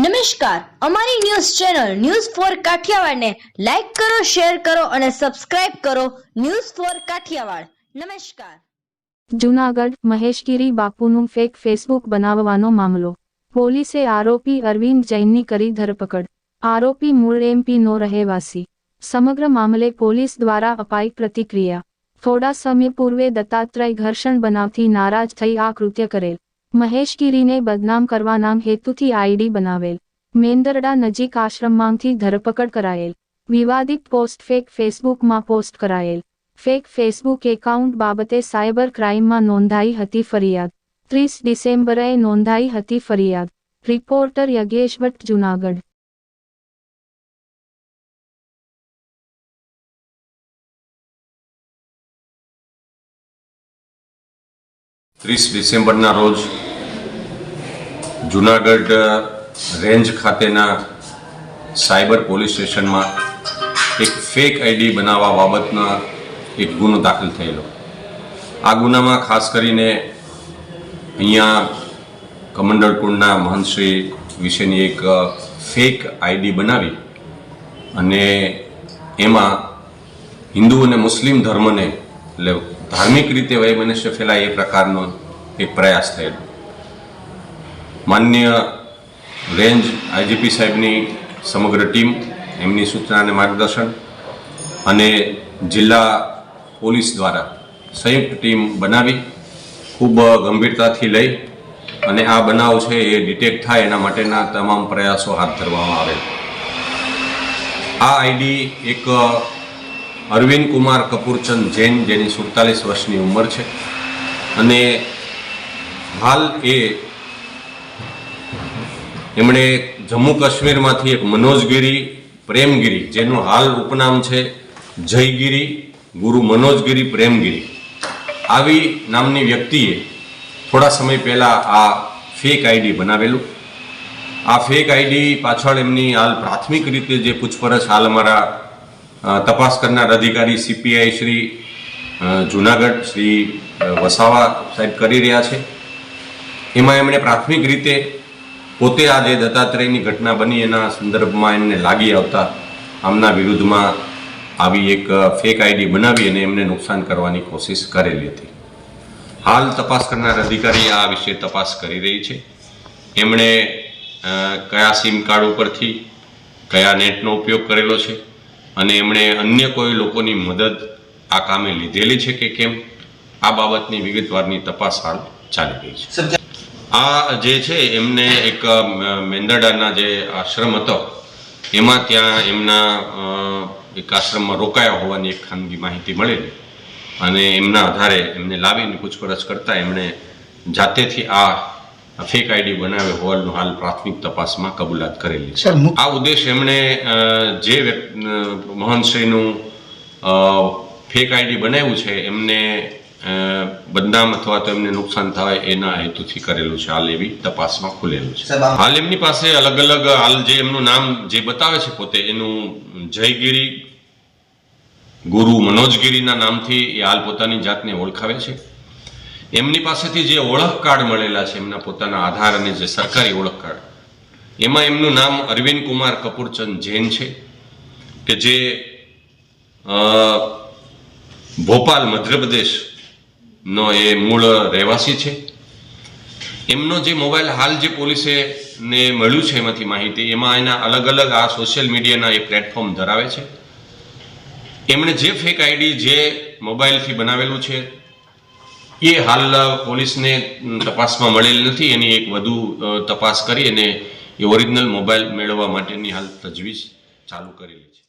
નમસ્કાર. અમારી news channel news for કાઠિયાવાડને લાઈક કરો, શેર કરો અને સબસ્ક્રાઇબ કરો ન્યૂઝ ફોર કાઠિયાવાડ. નમસ્કાર. જૂનાગઢ, મહેશગીરી બાપુનું ફેક ફેસબુક બનાવવાનો મામલો. પોલીસે આરોપી અરવિંદ જૈનની કરી ધરપકડ. આરોપી મૂળ એમપીનો રહેવાસી. સમગ્ર મામલે પોલીસ દ્વારા અપાઈ પ્રતિક્રિયા. થોડા સમય પૂર્વે દત્તાત્રેય ઘર્ષણ બનાવથી નારાજ થઈ આ કૃત્ય કરેલ. મહેશગીરીને બદનામ કરવાના હેતુથી આઈડી બનાવેલ. મેંદરડા નજીક આશ્રમમાંથી ધરપકડ કરાયેલ. વિવાદિત પોસ્ટ ફેક ફેસબુકમાં પોસ્ટ કરાયેલ. ફેક ફેસબુક એકાઉન્ટ બાબતે સાયબર ક્રાઇમમાં નોંધાઈ હતી ફરિયાદ. ત્રીસ ડિસેમ્બરે નોંધાઈ હતી ફરિયાદ. રિપોર્ટર યજ્ઞેશ ભટ્ટ, જુનાગઢ. ત્રીસ ડિસેમ્બરના રોજ જુનાગઢ રેન્જ ખાતેના સાયબર પોલીસ સ્ટેશનમાં એક ફેક આઈડી બનાવવા બાબતના એક ગુનો દાખલ થયેલો. આ ગુનામાં ખાસ કરીને અહીંયા કમંડળકુંડના મહંતશ્રી વિશેની એક ફેક આઈડી બનાવી અને એમાં હિન્દુ અને મુસ્લિમ ધર્મને એટલે ધાર્મિક રીતે વૈમનસ્ય ફેલાય એ પ્રકારનો એક પ્રયાસ થયેલો. માન્ય રેન્જ આઈજીપી સાહેબની સમગ્ર ટીમ, એમની સૂચના અને માર્ગદર્શન અને જિલ્લા પોલીસ દ્વારા સંયુક્ત ટીમ બનાવી, ખૂબ ગંભીરતાથી લઈ અને આ બનાવ છે એ ડિટેક્ટ થાય એના માટેના તમામ પ્રયાસો હાથ ધરવામાં આવે આ આઈડી એક અરવિંદ કુમાર કપૂરચંદ જૈન જેની સુડતાલીસ વર્ષની ઉંમર છે અને હાલ એ એમણે જમ્મુ કાશ્મીરમાંથી એક મનોજગીરી પ્રેમગીરી, જેનું હાલ ઉપનામ છે જયગીરી, ગુરુ મનોજગીરી પ્રેમગીરી. આવી નામની વ્યક્તિએ થોડા સમય પહેલાં આ ફેક આઈડી બનાવેલું. આ ફેક આઈડી પાછળ એમની હાલ પ્રાથમિક રીતે જે પૂછપરછ હાલ અમારા તપાસ કરનાર અધિકારી સીપીઆઈ શ્રી જુનાગઢ શ્રી વસાવા સાહેબ કરી રહ્યા છે. એમાં એમણે પ્રાથમિક રીતે પોતે આ જે દત્તાત્રેયની ઘટના બની, એના સંદર્ભમાં એમને લાગી આવતા આમના વિરુદ્ધમાં આવી એક ફેક આઈડી બનાવી અને એમને નુકસાન કરવાની કોશિશ કરેલી હતી. હાલ તપાસ કરનાર અધિકારી આ વિશે તપાસ કરી રહી છે. એમણે કયા સિમ કાર્ડ ઉપરથી કયા નેટનો ઉપયોગ કરેલો છે અને એમણે અન્ય કોઈ લોકોની મદદ આ કામે લીધેલી છે કે કેમ? આ બાબતની વિગતવારની તપાસ હાલ ચાલી રહી છે. આ જે છે એમને એક મેંદરડાના જે આશ્રમ હતો એમાં ત્યાં એમના એક આશ્રમમાં રોકાયા હોવાની એક ખાનગી માહિતી મળેલી. અને એમના આધારે એમને લાવીને પૂછપરછ કરતા એમણે જાતેથી આ ફેક આઈડી બનાવ્યો હોવાનું હાલ પ્રાથમિક તપાસમાં કબૂલાત કરેલી છે. આ ઉદ્દેશ એમણે જે મોહનશ્રીનું ફેક આઈડી બનાવ્યું છે એમને બદનામ અથવા તો એમને નુકસાન થાય એના હેતુથી કરેલું છે. હાલ એવી તપાસમાં ખુલેલું છે. હાલ એમની પાસે અલગ અલગ હાલ જે એમનું નામ જે બતાવે છે પોતે એનું જયગીરી ગુરુ મનોજગીરીના નામથી એ હાલ પોતાની જાતને ઓળખાવે છે. એમની પાસેથી જે ઓળખ કાર્ડ મળેલા છે એમના પોતાના આધાર અને જે સરકારી ઓળખ કાર્ડ એમાં એમનું નામ અરવિંદ કુમાર કપૂરચંદ જૈન છે કે જે ભોપાલ ભોપાલ મધ્યપ્રદેશનો એ મૂળ રહેવાસી છે. એમનો જે મોબાઈલ હાલ જે પોલીસે ને મળ્યું છે એમાંથી માહિતી, એમાં એના અલગ અલગ આ સોશિયલ મીડિયાના એ પ્લેટફોર્મ ધરાવે છે. એમણે જે ફેક આઈડી જે મોબાઈલથી બનાવેલું છે, એ હાલ પોલીસને તપાસમાં મળેલ નથી. એની એક વધુ તપાસ કરી અને એ ઓરિજિનલ મોબાઈલ મેળવવા માટેની હાલ તજવીજ ચાલુ કરેલી છે.